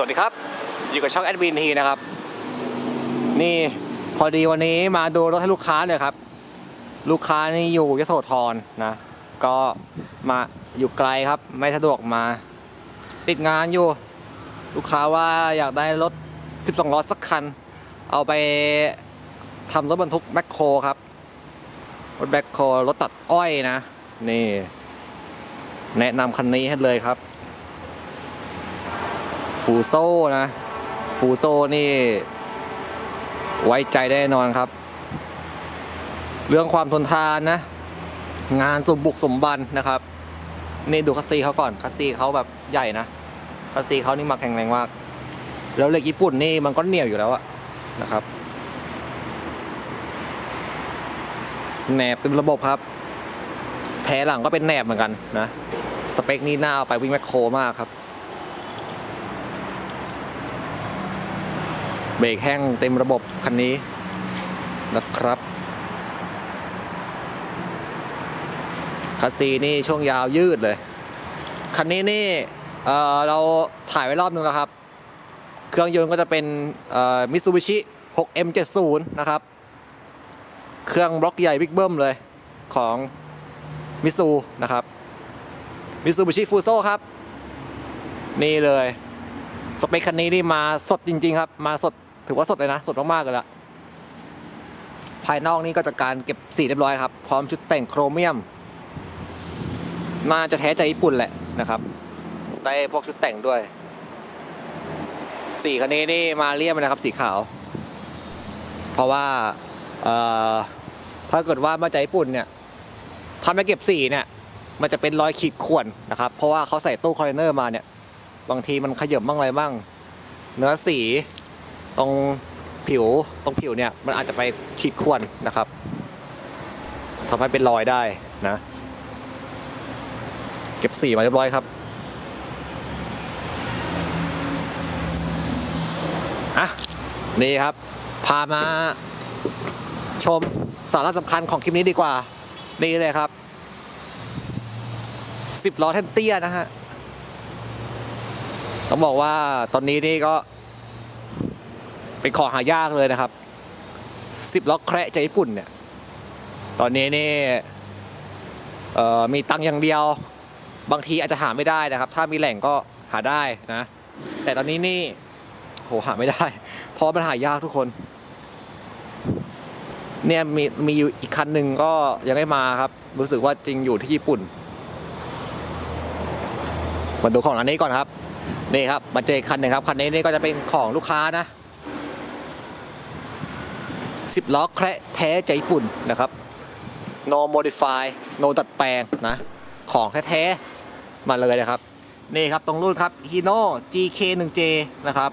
สวัสดีครับ อยู่กับช่องแอดวินทีนะครับ นี่พอดีวันนี้มาดูรถให้ลูกค้าเลยครับ ลูกค้านี่อยู่ยโสธรนะ ก็มาอยู่ไกลครับ ไม่สะดวกมา ติดงานอยู่ ลูกค้าว่าอยากได้รถ 12 ล้อสักคัน เอาไปทำรถบรรทุกแมคโครครับ รถแมคโครรถตัดอ้อยนะ นี่ แนะนำคันนี้ให้เลยครับ ฟูโซ่นะ ฟูโซ่นี่ ไว้ใจได้นอนครับ เรื่องความทนทานนะ งานสมบุกสมบันนะครับ นี่ดูคัสซีเขาก่อน คัสซีเขาแบบใหญ่นะ คัสซีเขานี่มาแข็งแรงมาก แล้วเหล็กญี่ปุ่นนี่มันก็เหนียวอยู่แล้วอะนะครับแหนบเป็นระบบครับแผลหลังก็เป็นแหนบเหมือนกันนะ สเปคนี้น่าเอาไปวิ่งแมคโครมากครับ เบรกแห้งเต็มระบบคันนี้นะครับ คัสซีนี่ช่วงยาวยืดเลย คันนี้นี่เเราถ่ายไว้รอบนึงแล้วครับ เครื่องยนต์ก็จะเป็นมิตซูบิชิ 6M70 นะครับ เครื่องบล็อกใหญ่บิ๊กเบิ้มเลยของมิซูนะครับมิซูบิชิฟูโซครับ นี่เลย สเปคคันนี้นี่มาสดจริง ๆ ครับ มาสด ถือว่าสดเลยนะ สดมากๆเลยละภายนอกนี่ก็จะการเก็บสีเรียบร้อยครับ พร้อมชุดแต่งโครเมียม น่าจะแท้ใจญี่ปุ่นแหละนะครับ ได้พวกชุดแต่งด้วยสีคันนี้นี่มาเรียบนะครับ สีขาว เพราะว่าถ้าเกิดว่ามาจากญี่ปุ่นเนี่ยถ้าไม่เก็บสีเนี่ย มันจะเป็นรอยขีดข่วนนะครับ เพราะว่าเขาใส่ตู้คอนเทนเนอร์มาเนี่ย บางทีมันขยับบ้างอะไรบ้าง เนื้อสี ตรงผิวตรงผิวเนี่ยมันอาจจะไปขีดข่วนนะครับทำให้เป็นรอยได้นะ เก็บสีมาเรียบร้อยครับอะนี่ครับ พามาชมสาระสำคัญของคลิปนี้ดีกว่า นี่เลยครับสิบล้อแท่นเตี้ยนะฮะ ต้องบอกว่าตอนนี้นี่ก็ เป็นของหายากเลยนะครับสิบล็อกแคระจากญี่ปุ่นเนี่ย ตอนนี้นี่มีตังอย่างเดียว บางทีอาจจะหาไม่ได้นะครับ ถ้ามีแหล่งก็หาได้นะ แต่ตอนนี้นี่โหหาไม่ได้ เพราะมันหายากทุกคน เนี่ยมีมีอยู่อีกคันหนึ่งก็ยังไม่มาครับ รู้สึกว่าจริงอยู่ที่ญี่ปุ่นมาดูของอันนี้ก่อนครับ นี่ครับ มาเจอคันหนึ่งครับ คันนี้นี่ก็จะเป็นของลูกค้านะ สิบล้อแคระแท้ใจญี่ปุ่นนะครับ no modify no ดัดแปลงนะ ของแท้ๆมาเลยนะครับ นี่ครับตรงรุ่นครับ Hino GK 1J นะครับ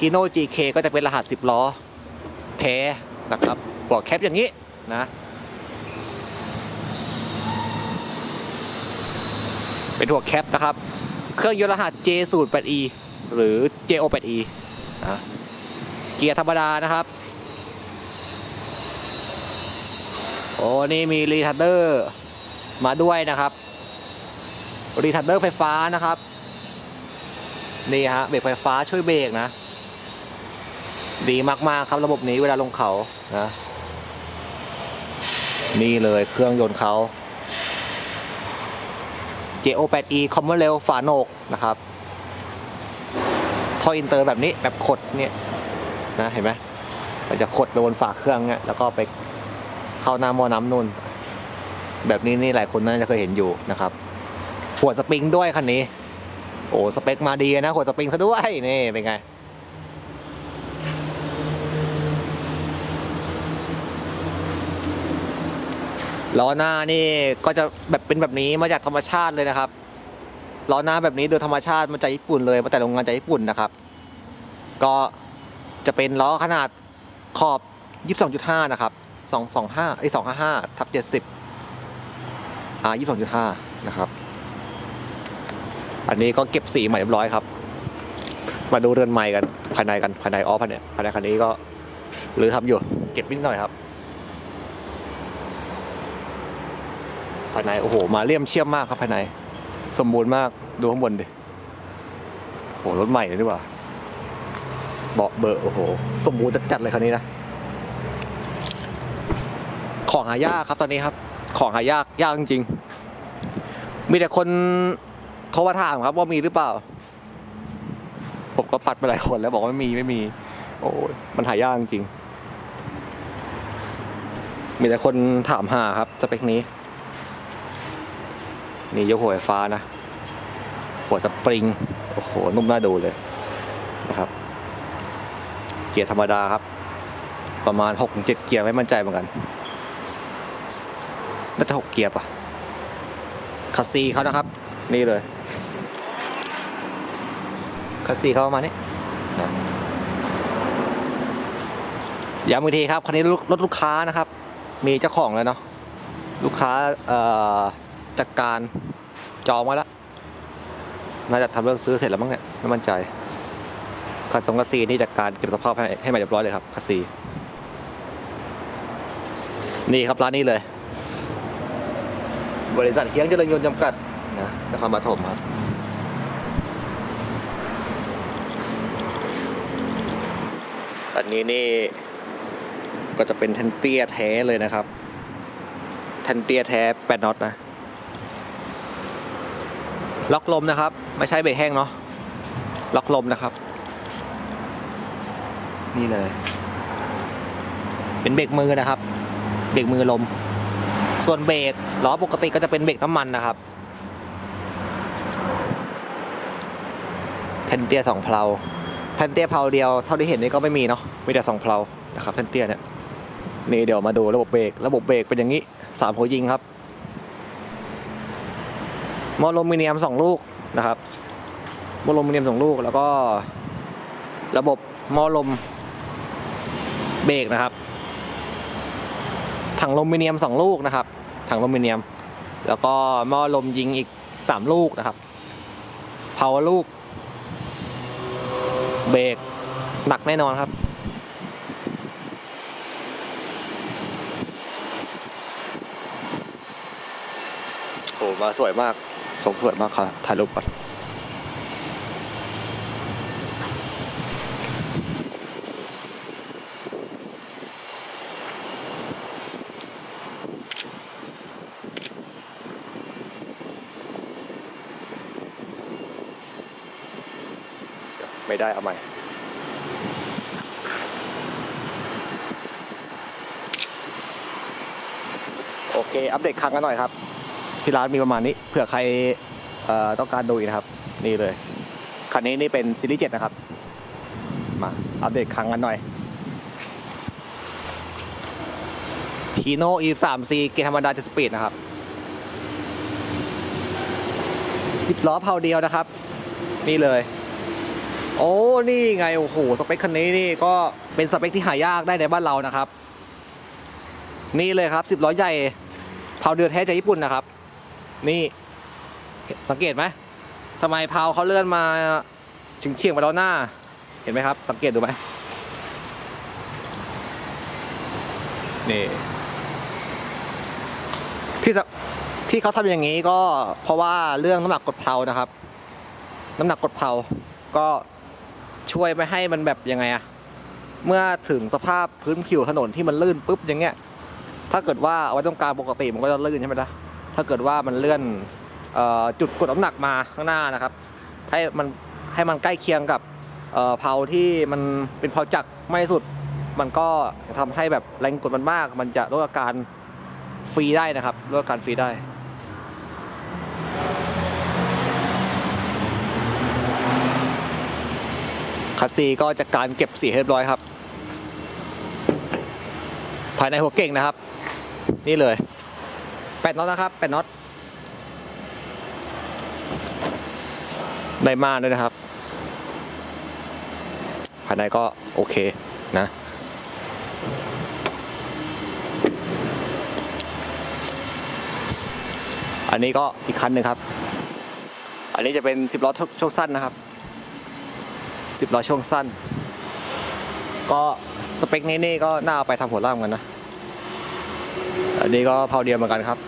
Hino GK ก็จะเป็นรหัส 10 ล้อแท้นะครับหัวแคปอย่างนี้นะเป็นหัวแคปนะครับ เครื่องยนต์รหัส J08E หรือ JO8E นะเกียร์ธรรมดานะครับ โอ้นี่มีรีทัดเดอร์มาด้วยนะครับรีทัดเดอร์ไฟฟ้านะครับ นี่ฮะเบรกไฟฟ้าช่วยเบรกนะ ดีมากๆครับระบบนี้เวลาลงเขานะนี่เลยเครื่องยนต์เขา JO8E คอมมอนเรลฝาโหนกนะครับท่ออินเตอร์แบบนี้แบบขดเนี่ยนะเห็นไหมมันจะขดไปบนฝาเครื่องเนี่ยแล้วก็ไป เข้าหน้าหม้อน้ำนุ่น แบบนี้นี่หลายคนน่าจะเคยเห็นอยู่นะครับหัวสปริงด้วยคันนี้ โอ้สเปคมาดีนะหัวสปริงซะด้วยนี่เป็นไงล้อหน้านี่ก็จะแบบเป็นแบบนี้มาจากธรรมชาติเลยนะครับล้อหน้าแบบนี้โดยธรรมชาติมาจากญี่ปุ่นเลยมาแต่โรงงานจากญี่ปุ่นนะครับ ก็จะเป็นล้อขนาดขอบ 22.5 นะครับ 225ไอ้255ทับ70อ่า22.5 นะครับ อันนี้ก็เก็บสีใหม่เรียบร้อยครับ มาดูเรือนใหม่กันภายในกันภายในออฟภายในภายในคันนี้ก็หรือทำอยู่ เก็บนิดหน่อยครับภายในโอ้โห มาเลี่ยมเชี่ยมมากครับภายใน สมบูรณ์มากดูข้างบนดิโหรถใหม่เลยดีกว่าเบาะเบอร์โอ้โห สมบูรณ์จัดๆเลยคันนี้นะ ของหายากครับตอนนี้ครับ ของหายากยากจริงๆ มีแต่คนโทรมาถามครับว่ามีหรือเปล่า ผมก็ปัดไปหลายคนแล้วบอกว่าไม่มีไม่มี โอ้ยมันหายากจริงมีแต่คนถามหาครับสเปคนี้ นี่ยกหัวไฟฟ้านะ หัวสปริง โอ้โห นุ่มน่าดูเลยนะครับ เกียร์ธรรมดาครับ ประมาณ6กเจ็ดเกียร์ไม่มั่นใจเหมือนกัน น่าจะหกเกียร์ปะคัสซีเขานะครับ นี่เลยคัสซีเขาประมาณนี้ย้ำอีกทีครับคันนี้รถลูกค้านะครับ มีเจ้าของแล้วเนาะลูกค้าจัดการจองไว้แล้วน่าจะทำเรื่องซื้อเสร็จแล้วมั้งเนี่ยไม่มั่นใจคันสองคัสซีนี่จัดการเก็บสภาพให้ให้ใหม่เรียบร้อยเลยครับคัสซีนี่ครับร้านนี้เลย บริษัทเคียงเจริญยนต์จำกัดนะนครปฐมครับอันนี้นี่ก็จะเป็นแทนเตียแท้เลยนะครับแทนเตียแท้แปดน็อตนะล็อกลมนะครับ ไม่ใช่เบรกแห้งเนาะล็อกลมนะครับ นี่เลย เป็นเบรกมือนะครับ เบรกมือลม ส่วนเบรกล้อปกติก็จะเป็นเบรกน้ำมันนะครับแทนเตียสองเพลาแทนเตียเพลาเดียวเท่าที่เห็นนี่ก็ไม่มีเนาะมีแต่สองเพลานะครับแทนเตียเนี่ยนี่เดี๋ยวมาดูระบบเบรกระบบเบรกเป็นอย่างนี้สามหัวยิงครับมอลมิเนียมสองลูกนะครับมอลมิเนียมสองลูกแล้วก็ระบบมอลมเบรกนะครับ ถังลมิเนียมสองลูกนะครับ ถังลมิเนียม แล้วก็หม้อลมยิงอีกสามลูกนะครับเผาลูก เบรกหนักแน่นอนครับโอ้มาสวยมากสงสวยมากครับถ่ายรูปก่อนไม่ได้เอาใหม่ โอเค อัปเดตครั้งกันหน่อยครับ ที่ร้านมีประมาณนี้ เผื่อใครต้องการดูอีกนะครับ นี่เลย คันนี้นี่เป็นซีรีส์7นะครับ มาอัปเดตครั้งกันหน่อยพีโน่ e 3 c เกียร์ธรรมดา7สปีดนะครับ10ล้อเพาเดียวนะครับ นี่เลย โอ้ นี่ไง โอ้โห สเปคคันนี้นี่ก็เป็นสเปคที่หายากได้ในบ้านเรานะครับ นี่เลยครับ10ล้อใหญ่ เพาเดือแท้จากญี่ปุ่นนะครับ นี่สังเกตไหมทำไมเพาเขาเลื่อนมาถึงเฉียงมาแล้วหน้า เห็นไหมครับ สังเกตดูไหมนี่ที่จะที่เขาทำอย่างนี้ก็เพราะว่าเรื่องน้ำหนักกดเพลานะครับ น้ำหนักกดเพลาก็ช่วยไม่ให้มันแบบยังไงอะเมื่อถึงสภาพพื้นผิวถนนที่มันลื่นปุ๊บอย่างเงี้ย ถ้าเกิดว่าเอาไว้ตรงกลางปกติมันก็จะลื่นใช่ไหมล่ะถ้าเกิดว่ามันเลื่อนออจุดกดน้ำหนักมาข้างหน้านะครับ ให้มันให้มันใกล้เคียงกับเพลาที่มันเป็นเพลาจักไม่สุด มันก็ทำให้แบบแรงกดมันมาก มันจะลดอาการฟรีได้นะครับลดอาการฟรีได้คัสซีก็จัดการเก็บสีให้เรียบร้อยครับ ภายในหัวเก่งนะครับ นี่เลยแปดน็อตนะครับแปดน็อตได้มาด้วยนะครับ ภายในก็โอเคนะอันนี้ก็อีกคันหนึ่งครับ อันนี้จะเป็นสิบล้อช่วงสั้นนะครับสิบล้อช่วงสั้น ก็สเปคนี้นี่ก็น่าเอาไปทำหัวล่างกันนะ อันนี้ก็เผาเดียวเหมือนกันครับ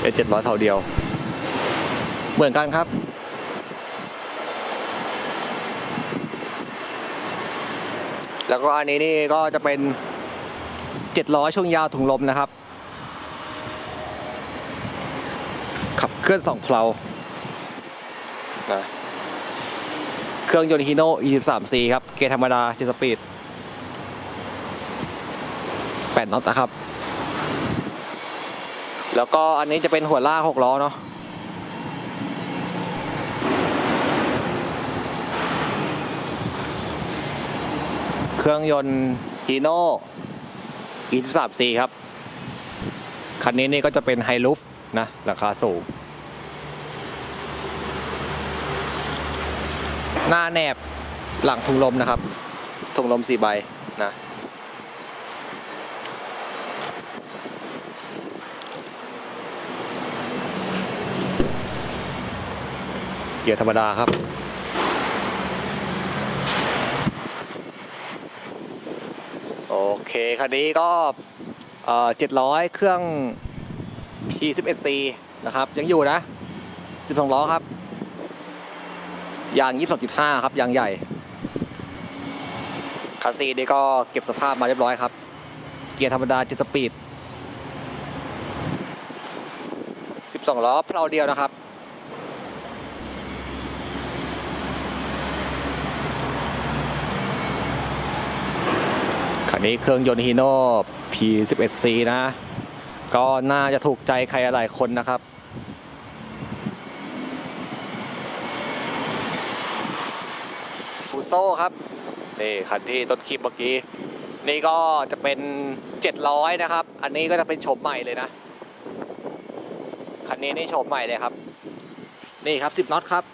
เอเจ็ดร้อยเผาเดียว เหมือนกันครับแล้วก็อันนี้นี่ก็จะเป็น700ช่วงยาวถุงลมนะครับ ขับเคลื่อนสองเพลานะเครื่องยนต์ฮีโน่ E13C ครับ เกียร์ธรรมดาเจ็สปีด 8น็อตนะครับ แล้วก็อันนี้จะเป็นหัวลาก6ล้อเนาะเครื่องยนต์ฮีโน่ E13C ครับ คันนี้นี่ก็จะเป็นไฮลูฟนะราคาสูง หน้าแนบหลังถุงลมนะครับ ถุงลมสี่ใบนะ เกียร์ธรรมดาครับ โอเค คันนี้ก็เอ่อ700เครื่อง P11C นะครับ ยังอยู่นะ 12 ล้อครับ ยาง 22.5 ครับ ยางใหญ่คัสซีนี่ก็เก็บสภาพมาเรียบร้อยครับ เกียร์ธรรมดา7สปีด 12 ล้อเพลาเดียวนะครับ นี้เครื่องยนต์ฮีโน่ P11C นะ ก็น่าจะถูกใจใครหลายคนนะครับ ฟูโซ่ครับ นี่คันที่ต้นคลิปเมื่อกี้ นี่ก็จะเป็น 700 นะครับ อันนี้ก็จะเป็นโฉมใหม่เลยนะ คันนี้นี่โฉมใหม่เลยครับ นี่ครับ 10น็อตครับ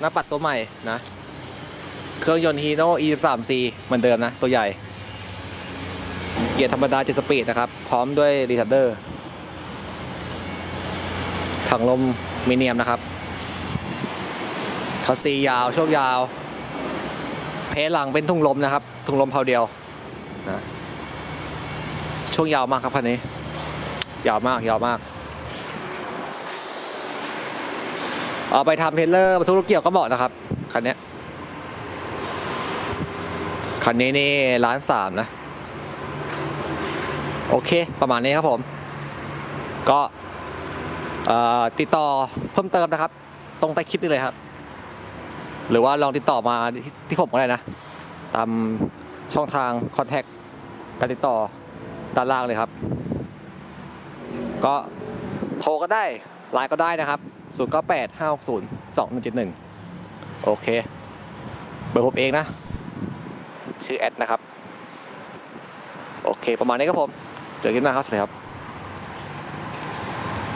หน้าปัดตัวใหม่นะ เครื่องยนต์ฮีโน่ E13C เหมือนเดิมนะ ตัวใหญ่ กียร์ธรรมดาเจ็สปีดนะครับ พร้อมด้วยรีทันเดอร์ถังลมมีเนียมนะครับคัสซียาวโชคยาว เพหลังเป็นถุงลมนะครับถุงลมเพาเดียวนะช่วงยาวมากครับคันนี้ ยาวมากยาวมาก เอาไปทำเทเลอร์บรรทุกรถเกี่ยวก็เหมาะนะครับคันนี้คันนี้นี่ล้านสามนะ โอเค ประมาณนี้ครับผม ก็ติดต่อเพิ่มเติมนะครับ ตรงใต้คลิปนี้เลยครับ หรือว่าลองติดต่อมาที่ที่ผมก็ได้นะ ตามช่องทางคอนแทคการติดต่อด้านล่างเลยครับ ก็โทรก็ได้ไลน์ก็ได้นะครับ 0 9 8 5 6 0 2 1 7 1 โอเค เบอร์ผมเองนะ ชื่อแอดนะครับ โอเค ประมาณนี้ครับผม เจอกันหน้าครับสวัสดีครับ